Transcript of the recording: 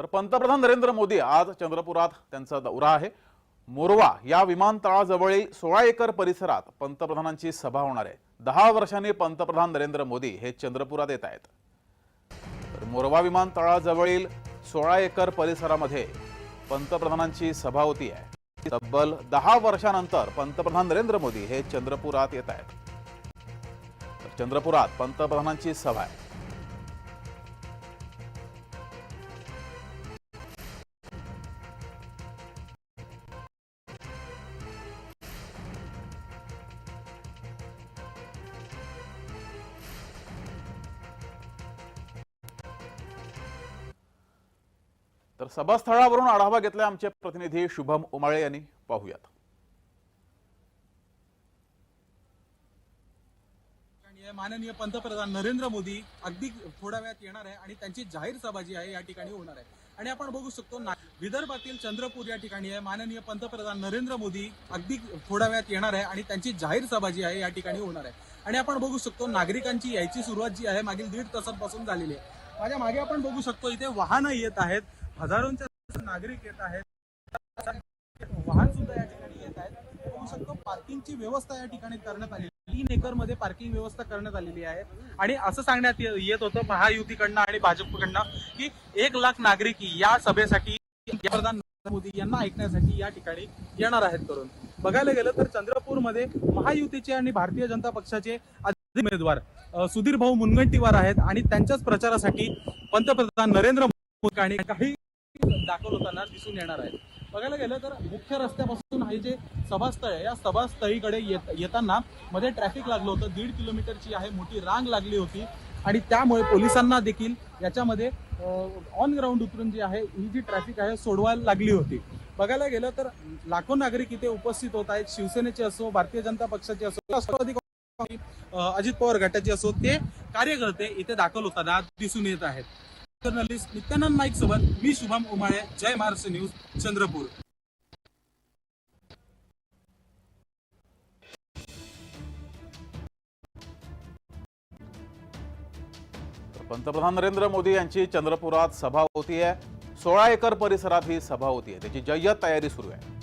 तर पंतप्रधान नरेंद्र मोदी आज चंद्रपुरात त्यांचा दौरा आहे. मोरवा या विमानतळाजवळील सोळा एकर परिसरात पंतप्रधानांची सभा होणार आहे. दहा वर्षांनी पंतप्रधान नरेंद्र मोदी हे चंद्रपुरात येत आहेत. तर मोरवा विमानतळाजवळील सोळा एकर परिसरामध्ये पंतप्रधानांची सभा होती आहे. तब्बल दहा वर्षानंतर पंतप्रधान नरेंद्र मोदी हे चंद्रपुरात येत आहेत. चंद्रपुरात पंतप्रधानांची सभा आहे. तर सभास्थळावरून आढावा घेतला आमचे प्रतिनिधी शुभम उमाळे यांनी. पाहूयात. माननीय पंतप्रधान नरेंद्र मोदी अगदी थोड्या वेळात येणार आहे आणि त्यांची जाहीर सभा जी आहे या ठिकाणी होणार आहे. आणि आपण बघू शकतो विदर्भातील चंद्रपूर या ठिकाणी आहे. माननीय पंतप्रधान नरेंद्र मोदी अगदी थोड्या वेळात येणार आहे आणि त्यांची जाहीर सभा जी आहे या ठिकाणी होणार आहे. आणि आपण बघू शकतो नागरिकांची यायची सुरुवात जी आहे मागील दीड तासांपासून झालेली आहे. माझ्या मागे आपण बघू शकतो इथे वाहनं येत आहेत. हजारोंच्या नागरिक येत आहेत. वाहन सुद्धा या ठिकाणी येत आहेत. बघू शकतो पार्किंगची व्यवस्था या ठिकाणी करण्यात आली तीन एकरमध्ये पार्किंग व्यवस्था करण्यात आलेली आहे. आणि असं सांगण्यात येत होतं महायुतीकडनं आणि भाजपकडनं की एक लाख नागरिक या सभेसाठी पंतप्रधान नरेंद्र मोदी यांना ऐकण्यासाठी या ठिकाणी येणार आहेत करून. बघायला गेलं तर चंद्रपूरमध्ये महायुतीचे आणि भारतीय जनता पक्षाचे उमेदवार सुधीर भाऊ मुनगंटीवार आहेत आणि त्यांच्याच प्रचारासाठी पंतप्रधान नरेंद्र मोदी आणि काही दाखल होताना दिसून येणार आहेत. बघायला गेलं तर मुख्य रस्त्यापासून हे जे सभास्थळ आहे या सभास्थळीकडे येत येताना मध्ये ट्रॅफिक लागलं होतं. दीड किलोमीटरची आहे मोठी रांग लागली होती आणि त्यामुळे पोलिसांना देखील याच्यामध्ये ऑन ग्राउंड उतरून जी आहे ही जी ट्रॅफिक आहे सोडवायला लागली होती. बघायला गेलं तर लाखो नागरिक इथे उपस्थित होत आहेत. शिवसेनेचे असो भारतीय जनता पक्षाचे असो राष्ट्रवादी अजित पवार गटाचे असो ते कार्यकर्ते इथे दाखल होताना दिसून येत आहेत. जर्नलिस्ट नित्यानंद नाईक सोबत मी शुभम उमाळे जय महाराष्ट्र न्यूज चंद्रपूर. पंतप्रधान नरेंद्र मोदी यांची चंद्रपुरात सभा होतीये. सोळा एकर परिसरात ही सभा होतीये. त्याची जय्यत तयारी सुरू आहे.